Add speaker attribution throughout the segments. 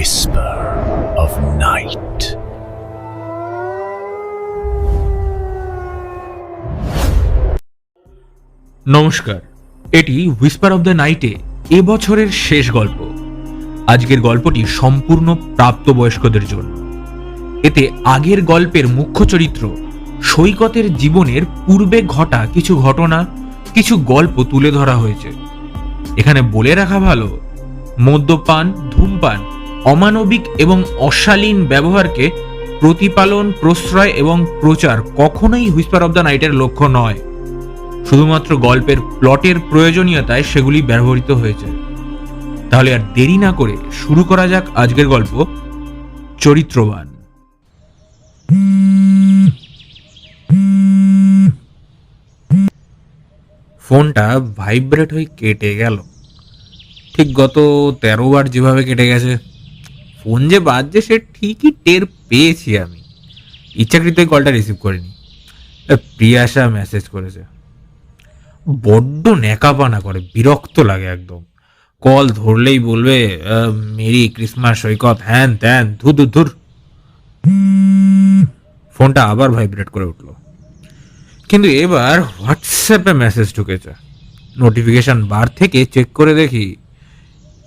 Speaker 1: whisper of night.
Speaker 2: নমস্কার, এটি whisper of the নাইটে এবছরের শেষ গল্প। আজকের গল্পটি সম্পূর্ণ প্রাপ্তবয়স্কদের জন্য। এতে আগের গল্পের মুখ্য চরিত্র, সৈকতের জীবনের পূর্বে ঘটা কিছু ঘটনা, কিছু গল্প তুলে ধরা হয়েছে। এখানে বলে রাখা ভালো, মদ্যপান, ধূমপান অমানবিক এবং অশালীন ব্যবহারকে প্রতিপালন, প্রশ্রয় এবং প্রচার কখনোই হুইস্পার অব দ্য নাইটের লক্ষ্য নয়। শুধুমাত্র গল্পের প্লটের প্রয়োজনীয়তায় সেগুলি ব্যবহৃত হয়েছে। তাহলে আর দেরি না করে শুরু করা যাক আজকের গল্প, চরিত্রবান। ফোনটা ভাইব্রেট হয়ে কেটে গেল। ঠিক গত তেরো বার যেভাবে কেটে গেছে। ফোন যে বাজছে, সে ঠিকই টের পেয়েছি আমি। ইচ্ছাকৃতই কলটা রিসিভ করিনি। প্রিয়াশা মেসেজ করেছে। বড্ড ন্যাকাপানা করে, বিরক্ত লাগে একদম। কল ধরলেই বলবে মেরি ক্রিসমাস, সৈকত, হ্যান ত্যান ধু ধু ধুর। ফোনটা আবার ভাইব্রেট করে উঠল। কিন্তু এবার হোয়াটসঅ্যাপে মেসেজ ঢুকেছে। নোটিফিকেশন বার থেকে চেক করে দেখি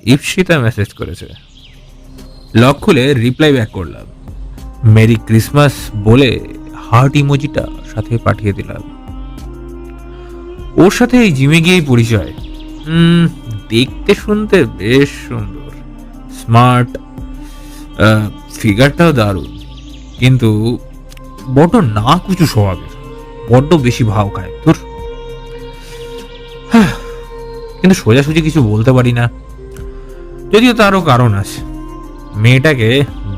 Speaker 2: ইপসিতা মেসেজ করেছে। লক খুলে রিপ্লাই ব্যাক করলাম। মেরি ক্রিসমাস বলে হার্ট ইমোজিটা সাথে পাঠিয়ে দিলাম। ওর সাথে এই জিমে গিয়েই পরিচয়। দেখতে শুনতে বেশ সুন্দর। স্মার্ট। ফিগারটাও দারুণ। কিন্তু বড্ড না কুচু স্বভাবের। বড্ড বেশি ভাও খায়। তোর কিন্তু সোজাসুজি কিছু বলতে পারি না। যদিও তারও কারণ আছে। মেয়েটাকে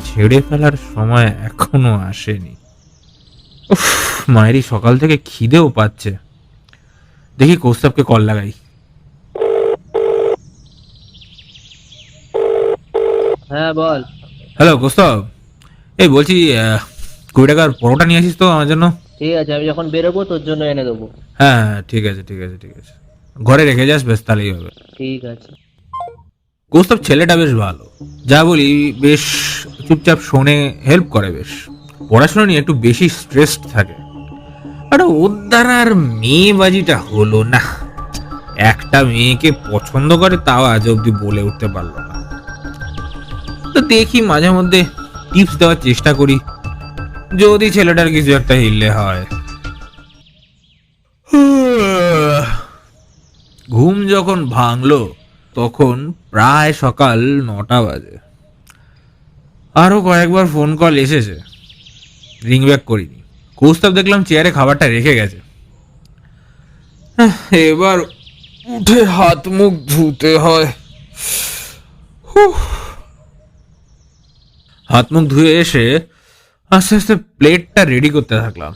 Speaker 2: ঝেড়ে ফেলার সময় এখনও আসেনি। উফ মায়েরই সকাল থেকে খিদেও পাচ্ছে। দেখি কৌস্তবকে কল লাগাই।
Speaker 3: হ্যাঁ বল।
Speaker 2: হ্যালো কৌস্তব। এই বলছি কুড়ি টাকার পরোটা নিয়ে আসিস তো আমার জন্য?
Speaker 3: ঠিক আছে আমি যখন বেরোবো তোর জন্য এনে দেবো।
Speaker 2: হ্যাঁ হ্যাঁ ঠিক আছে ঠিক আছে ঠিক আছে। ঘরে রেখে যাস বেশ তাহলেই হবে।
Speaker 3: ঠিক আছে।
Speaker 2: কৌস্তব ছেলেটা বেশ ভালো। যা বলি বেশ চুপচাপ শোনে হেল্প করে বেশ। পড়াশোনা নিয়ে একটু বেশি স্ট্রেসড থাকে। আর ওর দ্বারা আর মেয়েবাজিটা হলো না। একটা মেয়েকে পছন্দ করে তাও আজ অব্দি বলে উঠতে পারল না। তো দেখি মাঝে মধ্যে টিপস দেওয়ার চেষ্টা করি। যদি ছেলেটার কিছু একটা হিললে হয়। ঘুম যখন ভাঙলো তখন প্রায় সকাল নটা বাজে। আরও কয়েকবার ফোন কল এসেছে। রিং ব্যাক করিনি। কৌস্তব দেখলাম চেয়ারে খাবারটা রেখে গেছে। এবার উঠে হাত মুখ ধুতে হয়। হাত মুখ ধুয়ে এসে আস্তে আস্তে প্লেটটা রেডি করতে থাকলাম।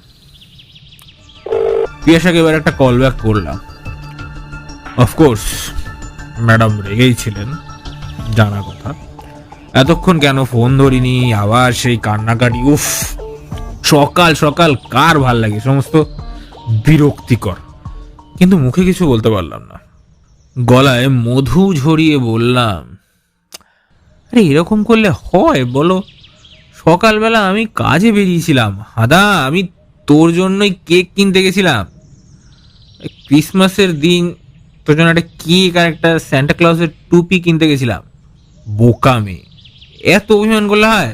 Speaker 2: পিয়াসাকে এবার একটা কল ব্যাক করলাম। অফকোর্স ম্যাডাম রেগেই ছিলেন, জানা কথা। এতক্ষণ কেন ফোন ধরিনি? আবার সেই কান্নাকাটি, উফ! সকাল সকাল কার ভালো লাগে? সমস্ত বিরক্তিকর। কিন্তু মুখে কিছু বলতে পারলাম না। গলায় মধু ঝরিয়ে বললাম, আরে, এরকম করলে হয়, বলো। সকালবেলা আমি কাজে বেরিয়েছিলাম। হাদা, আমি তোর জন্যই কেক কিনতে গেছিলাম। ক্রিসমাসের দিন তোর জন্য একটা কেক আর একটা স্যান্টা ক্লজের টুপি কিনতে গেছিলাম। বোকা মেয়ে এত অভিমান করলে হয়?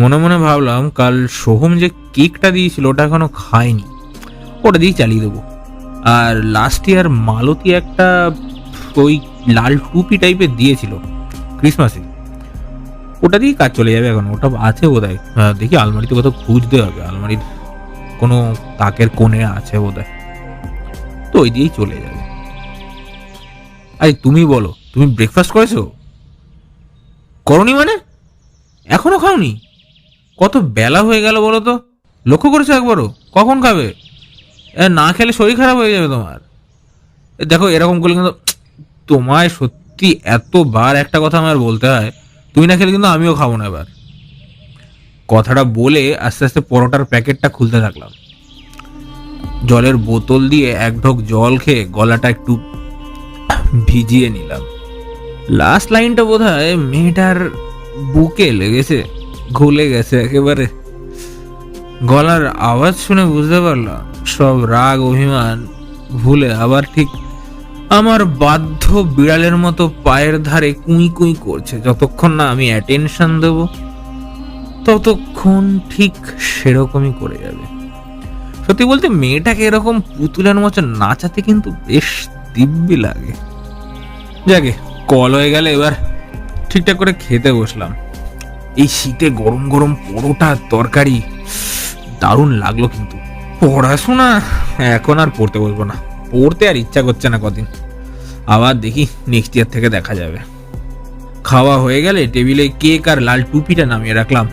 Speaker 2: মনে মনে ভাবলাম, কাল সোহম যে কেকটা দিয়েছিল, ওটা এখনও খায়নি ওটা দিয়ে চালিয়ে দেবো। আর লাস্ট ইয়ার মালতী একটা ওই লাল টুপি টাইপের দিয়েছিল ক্রিসমাসে ওটা দিয়ে কাজ চলে যাবে এখন। ওটা আছে বোধ হয় দেখি আলমারিতে কোথাও খুঁজতে হবে। আলমারির কোনো তাকের কোণে আছে বোধ হয় তো ওই দিয়েই চলে যাবে। আরে তুমি বলো, তুমি ব্রেকফাস্ট করেছ? করনি মানে? এখনও খাওনি? কত বেলা হয়ে গেল বলো তো। লক্ষ্য করেছ একবারও? কখন খাবে? না খেলে শরীর খারাপ হয়ে যাবে তোমার। দেখো, এরকম করলে কিন্তু তোমায় সত্যি এতবার একটা কথা আমার বলতে হয়, তুমি না খেলে কিন্তু আমিও খাব না এবার। কথাটা বলে আস্তে আস্তে পরোটার প্যাকেটটা খুলতে থাকলাম। জলের বোতল দিয়ে এক ঢোক জল খেয়ে গলাটা একটু ভিজিয়ে নিলাম। লাস্ট লাইনটা বোধ হয় মেয়েটার বুকে লেগেছে গলে গেছে একেবারে। গলার আওয়াজ শুনে বুঝতে পারলাম, সব রাগ, অভিমান ভুলে আবার ঠিক আমার বাধ্য বিড়ালের মতো পায়ের ধারে কুঁই কুঁই করছে। যতক্ষণ না আমি অ্যাটেনশন দেব, ততক্ষণ ঠিক সেরকমই করে যাবে। সত্যি বলতে, মেয়েটাকে এরকম পুতুলের মতো নাচাতে কিন্তু বেশ দিব্যি লাগে। যাকে কল হয়ে গেলে এবার। ঠিকঠাক করে খেতে বসলাম। এই শীতে গরম গরম পরোটা তরকারি, দারুণ লাগল কিন্তু। পড়াশোনা? এখন আর পড়তে বলব না। পড়তে আর ইচ্ছা করছে না কদিন। আবার দেখি নেক্সট ইয়ার থেকে দেখা যাবে। খাওয়া হয়ে গেলে টেবিলে কেক আর লাল টুপিটা নামিয়ে রাখলাম।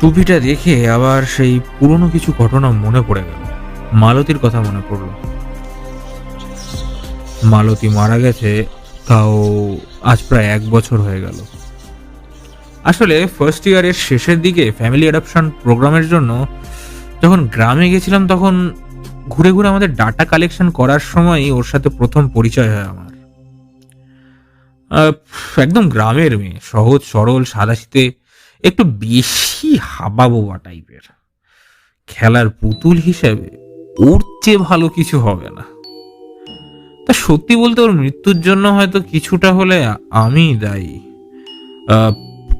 Speaker 2: টুপিটা দেখে আবার সেই পুরনো কিছু ঘটনা মনে পড়ে গেল। মালতীর কথা মনে পড়ল। মালতী মারা গেছে তাও আজ প্রায় এক বছর হয়ে গেল। আসলে ফার্স্ট ইয়ারের শেষের দিকে ফ্যামিলি অ্যাডাপশন প্রোগ্রামের জন্য যখন গ্রামে গেছিলাম তখন ঘুরে ঘুরে আমাদের ডাটা কালেকশন করার সময়ই ওর সাথে প্রথম পরিচয় হয় আমার। একদম গ্রামের মেয়ে, সহজ, সরল সাদাশীতে একটু বেশি হাবা বোবা টাইপের খেলার পুতুল হিসেবে ওর চেয়ে ভালো কিছু হবে না। তা সত্যি বলতে ওর মৃত্যুর জন্য হয়তো কিছুটা হলে আমি দায়ী।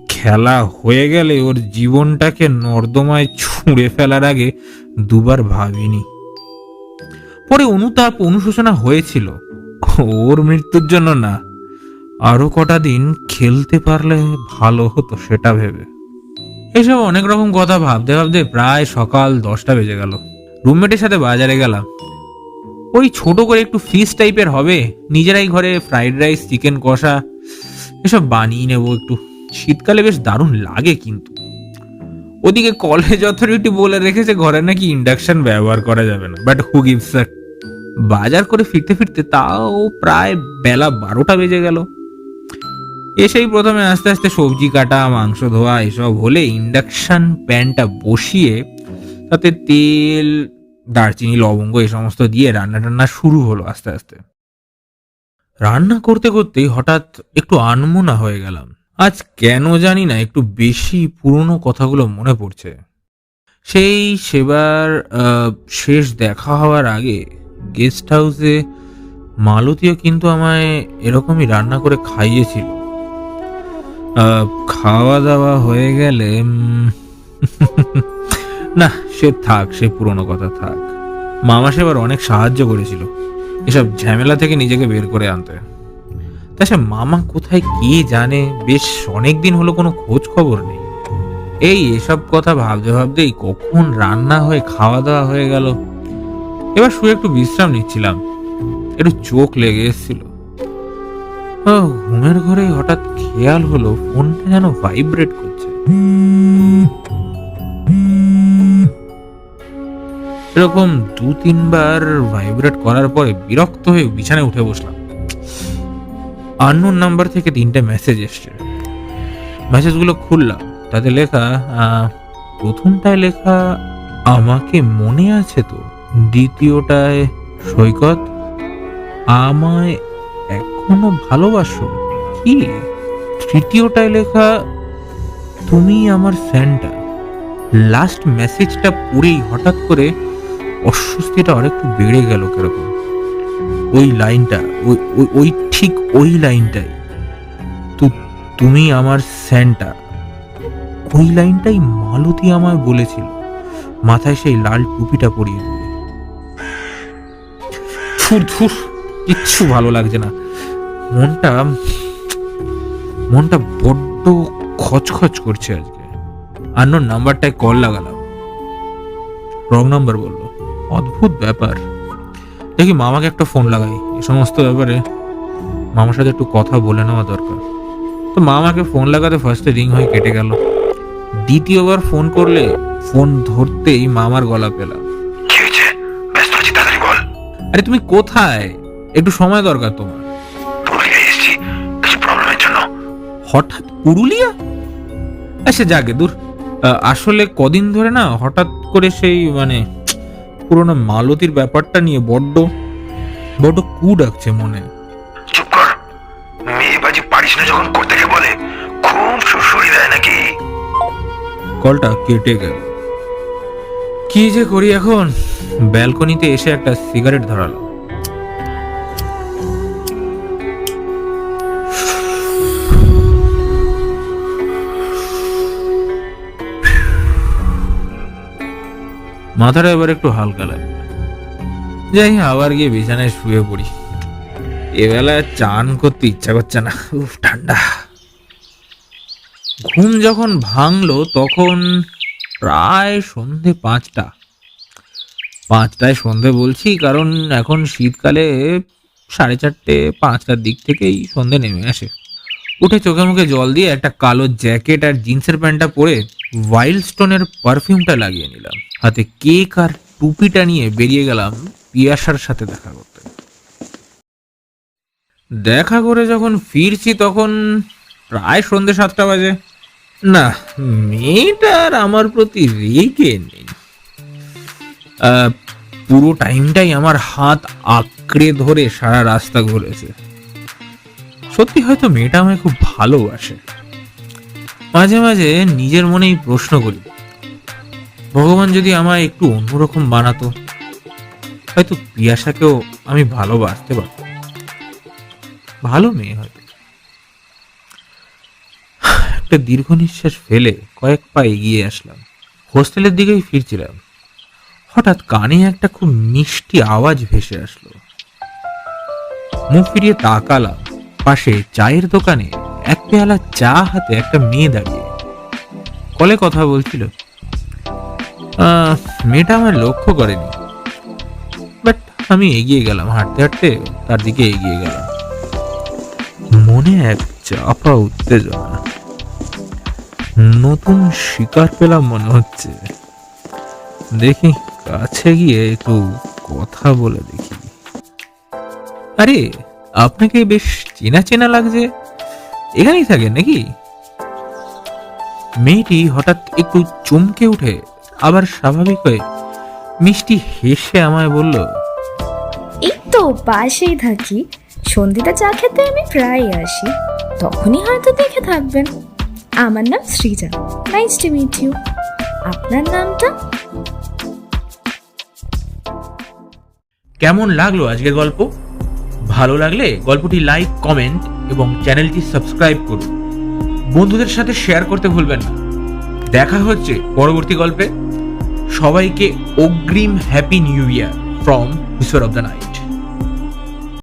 Speaker 2: খেলা হয়ে গেলে ওর জীবনটাকে নর্দমায় ছুঁড়ে ফেলার আগে দুবার ভাবিনি। পরে অনুতাপ অনুশোচনা হয়েছিল। ওর মৃত্যুর জন্য না, আরও কটা দিন খেলতে পারলে ভালো হতো সেটা ভেবে। এসব অনেক রকম কথা ভাবতে ভাবতে প্রায় সকাল দশটা বেজে গেল। রুমমেটের সাথে বাজারে গেলাম। ওই ছোট করে একটু ফিস টাইপের হবে। নিজেরাই ঘরে ফ্রাইড রাইস চিকেন কষা, এসব বানিয়ে নেব একটু। শীতকালে বেশ দারুণ লাগে কিন্তু। ওদিকে কলেজ অথরিটি বলে রেখেছে, ঘরে নাকি ইন্ডাকশন ব্যবহার করা যাবে না। বাট হু গিভস বাজার করে ফিরতে ফিরতে তাও প্রায় বেলা বারোটা বেজে গেল। এসেই প্রথমে আস্তে আস্তে সবজি কাটা, মাংস ধোয়া, এসব হলে ইন্ডাকশন প্যানটা বসিয়ে তাতে তেল দারচিনি, লবঙ্গ, এই সমস্ত দিয়ে রান্না টান্না শুরু হলো আস্তে আস্তে। রান্না করতে করতেই হঠাৎ একটু আনমনা হয়ে গেলাম। আজ কেন জানি না একটু বেশি পুরনো কথাগুলো মনে পড়ছে। সেই সেবার শেষ দেখা হওয়ার আগে গেস্ট হাউসে মালতীয় কিন্তু আমায় এরকমই রান্না করে খাইয়েছিল। খাওয়া দাওয়া হয়ে গেলে না, সে থাক, সে পুরনো কথা থাক। মামা সেবার অনেক সাহায্য করেছিল। এসব ঝামেলা থেকে নিজেকে বের করে আনতে। তা সে মামা কোথায় কে জানে, বেশ অনেক দিন হলো কোনো খোঁজ খবর নেই। এই এসব কথা ভাবতে ভাবতেই কখন রান্না হয়ে খাওয়া দাওয়া হয়ে গেল। এবার শুয়ে একটু বিশ্রাম নিচ্ছিলাম। একটু চোখ লেগে এসেছিল। ঘুমের ঘরে হঠাৎ খেয়াল হলো, ফোনটা যেন ভাইব্রেট করছে। এরকম দু তিনবার ভাইব্রেট করার পরে বিরক্ত হয়ে বিছানায় উঠে বসলাম। আননোন নাম্বার থেকে তিনটে মেসেজ এসছে। মেসেজগুলো খুললাম। তাতে লেখা প্রথমটায় লেখা, আমাকে মনে আছে তো। দ্বিতীয়টায়, সৈকত, আমায় এখনও ভালোবাসো। কি? তৃতীয়টায় লেখা, তুমি আমার স্যান্টা লাস্ট মেসেজটা পড়েই হঠাৎ করে অস্বস্তিটা আরেকটু বেড়ে গেল কীরকম? ওই লাইনটা, ওই, ওই- ঠিক ওই লাইনটাই। তো, তুমি আমার স্যান্টা। ওই লাইনটাই মালতী আমায় বলেছিল। মাথায় সেই লাল টুপিটা পরিয়ে দিয়ে ধুর ধুর, কিচ্ছু ভালো লাগছে না। মনটা মনটা বড্ড খচখচ করছে আজকে। আন্নোর নাম্বারটায় কল লাগালাম। রং নাম্বার বলল। অদ্ভুত ব্যাপার। দেখি মামাকে একটা ফোন লাগাই। এই সমস্ত ব্যাপারে মামার সাথে একটু কথা বলে নেওয়া দরকার। তো মামাকে ফোন লাগাতে ফার্স্টে রিং হয়ে কেটে গেল। দ্বিতীয়বার ফোন করলে ফোন ধরতেই মামার গলা পেলাম আরে তুমি কোথায়? একটু সময় দরকার তোমার। হঠাৎ পুরুলিয়া? আচ্ছা যাকে দূর। আসলে কদিন ধরে না হঠাৎ করে সেই মানে পুরোনো মালতির ব্যাপারটা নিয়ে বড্ড বড্ড কু ডাকছে মনে।
Speaker 1: চুপ কর। পারিস না যখন করতে বলে। খুব সুসুরি দেয় নাকি?
Speaker 2: কলটা কেটে গেল। কি যে করি এখন? ব্যালকনিতে এসে একটা সিগারেট ধরালো। মাথাটা এবার একটু হালকা লাগে যাই আবার গিয়ে বিছানায় শুয়ে পড়ি। এবেলা চান করতে ইচ্ছা করছে না। উফ, ঠান্ডা। ঘুম যখন ভাঙলো, তখন প্রায় সন্ধে পাঁচটা। পাঁচটায় সন্ধে বলছি, কারণ এখন শীতকালে সাড়ে চারটে পাঁচটার দিক থেকেই সন্ধে নেমে আসে। উঠে চোখে মুখে জল দিয়ে একটা কালো জ্যাকেট আর জিন্সের প্যান্টটা পরে ওয়াইল্ড স্টোনের পারফিউমটা লাগিয়ে নিলাম। হাতে কেক আর টুপিটা নিয়ে বেরিয়ে গেলাম পিয়াসার সাথে দেখা করতে। দেখা করে যখন ফিরছি তখন প্রায় সন্ধে সাতটা বাজে। না মেয়েটার আমার প্রতি রেগে নেই। পুরো টাইমটাই আমার হাত আঁকড়ে ধরে সারা রাস্তা ঘুরেছে। সত্যি হয়তো মেয়েটা আমায় খুব ভালোবাসে। মাঝে মাঝে নিজের মনেই প্রশ্ন করি, ভগবান যদি আমায় একটু অন্যরকম বানাতো, হয়তো পিয়াসাকেও আমি ভালোবাসতে পারতাম। ভালো মেয়ে হয়তো। একটা দীর্ঘ নিঃশ্বাস ফেলে কয়েক পা এগিয়ে আসলাম। হোস্টেলের দিকেই ফিরছিলাম। হঠাৎ কানে একটা খুব মিষ্টি আওয়াজ ভেসে আসলো। মুখ ফিরিয়ে তাকালাম। পাশে চায়ের দোকানে এক পেয়ালা চা হাতে একটা মেয়ে দাঁড়িয়ে। কলে কথা বলছিল মেয়েটা আমার লক্ষ্য করেনি। বাট আমি এগিয়ে গেলাম, হাঁটতে হাঁটতে তার দিকে এগিয়ে গেলাম। মনে এক চাপা উত্তেজনা। নতুন শিকার পেলাম মনে হচ্ছে। দেখি, কাছে গিয়ে একটু কথা বলে দেখি। আরে আপনাকে বেশ চেনা চেনা লাগছে। এখানেই থাকেন নাকি? মেয়েটি হঠাৎ একটু চমকে উঠে আবার স্বাভাবিক হয়ে মিষ্টি হেসে আমায় বলল
Speaker 4: এই তো পাশেই থাকি। সন্ধ্যেটা চা খেতে আমি প্রায় আসি। তখনই হয়তো দেখে থাকবেন। আমার নাম Srija. Nice to meet you আপনার নামটা?
Speaker 2: কেমন লাগল আজকের গল্প? ভালো লাগলে গল্পটি লাইক কমেন্ট এবং চ্যানেলটি সাবস্ক্রাইব করুন। বন্ধুদের সাথে শেয়ার করতে ভুলবেন না। দেখা হচ্ছে পরবর্তী গল্পে। সবাইকে অগ্রিম happy new year from Ishwar of the night